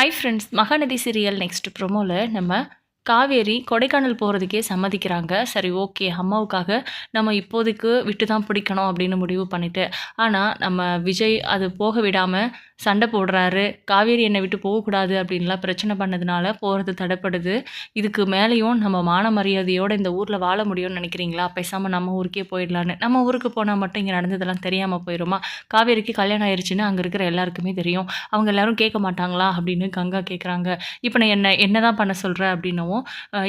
Hi friends Mahanadi serial next ப்ரோமோவில் நம்ம காவேரி கொடைக்கானல் போகிறதுக்கே சம்மதிக்கிறாங்க. சரி ஓகே அம்மாவுக்காக நம்ம இப்போதைக்கு விட்டு தான் பிடிக்கணும் அப்படின்னு முடிவு பண்ணிவிட்டு ஆனால் நம்ம விஜய் அது போக விடாமல் சண்டை போடுறாரு. காவேரி என்னை விட்டு போகக்கூடாது அப்படின்லாம் பிரச்சனை பண்ணதுனால போகிறது தடைப்படுது. இதுக்கு மேலேயும் நம்ம மான மரியாதையோடு இந்த ஊரில் வாழ முடியும்னு நினைக்கிறீங்களா? பேசாமல் நம்ம ஊருக்கே போயிடலான்னு. நம்ம ஊருக்கு போனால் மட்டும் இங்கே நடந்ததெல்லாம் தெரியாமல் போயிடுமா காவேரிக்கு கல்யாணம் ஆயிடுச்சுன்னு அங்கே இருக்கிற எல்லாருக்குமே தெரியும். அவங்க எல்லாரும் கேட்க மாட்டாங்களா? அப்படின்னு கங்கா கேட்குறாங்க இப்போ நான் என்ன என்ன தான் பண்ண சொல்கிறேன் அப்படின்னவும்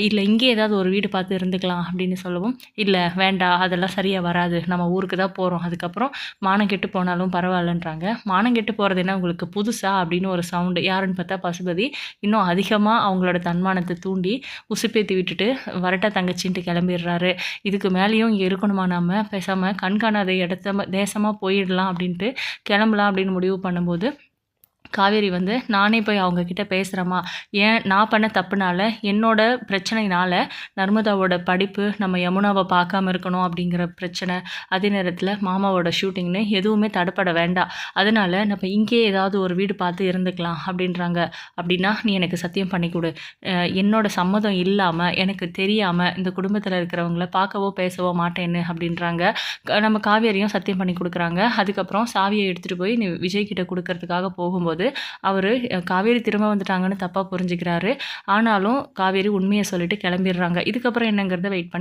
இல்லை இங்கே ஏதாவது ஒரு வீடு பார்த்து இருந்துக்கலாம் அப்படின்னு சொல்லவும் இல்லை வேண்டாம் அதெல்லாம் சரியாக வராது. நம்ம ஊருக்கு தான் போகிறோம் அதுக்கப்புறம் மானம் கெட்டு போனாலும் பரவாயில்லன்றாங்க. மானம் கெட்டு போகிறது என்ன உங்களுக்கு புதுசா அப்படின்னு ஒரு சவுண்டு யாருன்னு பார்த்தா பசுபதி. இன்னும் அதிகமாக அவங்களோட தன்மானத்தை தூண்டி உசுப்பேத்தி விட்டுட்டு வரட்டா தங்கச்சின்ட்டு கிளம்பிடுறாரு. இதுக்கு மேலேயும் இங்கே இருக்கணுமா நாம? பேசாமல் கண்காணாத இடத்த தேசமாக போயிடலாம் அப்படின்ட்டு கிளம்பலாம் அப்படின்னு முடிவு பண்ணும்போது காவேரி வந்து நானே போய் அவங்க கிட்ட பேசுகிறேம்மா ஏன் நான் பண்ண தப்புனால என்னோட பிரச்சனைனால நர்மதாவோட படிப்பு நம்ம யமுனாவை பார்க்காம இருக்கணும் அப்படிங்கிற பிரச்சனை அதே நேரத்தில் மாமாவோட ஷூட்டிங்னு எதுவுமே தடுப்பட வேண்டாம். அதனால் நம்ம இங்கேயே ஏதாவது ஒரு வீடு பார்த்து இருந்துக்கலாம் அப்படின்றாங்க. அப்படின்னா நீ எனக்கு சத்தியம் பண்ணி கொடு. என்னோட சம்மதம் இல்லாமல் எனக்கு தெரியாமல் இந்த குடும்பத்தில் இருக்கிறவங்கள பார்க்கவோ பேசவோ மாட்டேன்னு அப்படின்றாங்க. நம்ம காவேரியும் சத்தியம் பண்ணி கொடுக்குறாங்க. அதுக்கப்புறம் சாவியை எடுத்துகிட்டு போய் நீ விஜய் கிட்ட கொடுக்கறதுக்காக போகும்போது அவர் காவேரி திரும்ப வந்துட்டாங்கன்னு தப்பாக புரிஞ்சுக்கிறாரு. ஆனாலும் காவேரி உண்மையை சொல்லிட்டு கிளம்பிடுறாங்க. இதுக்கப்புறம் என்னங்கிறத வெயிட் பண்ணி.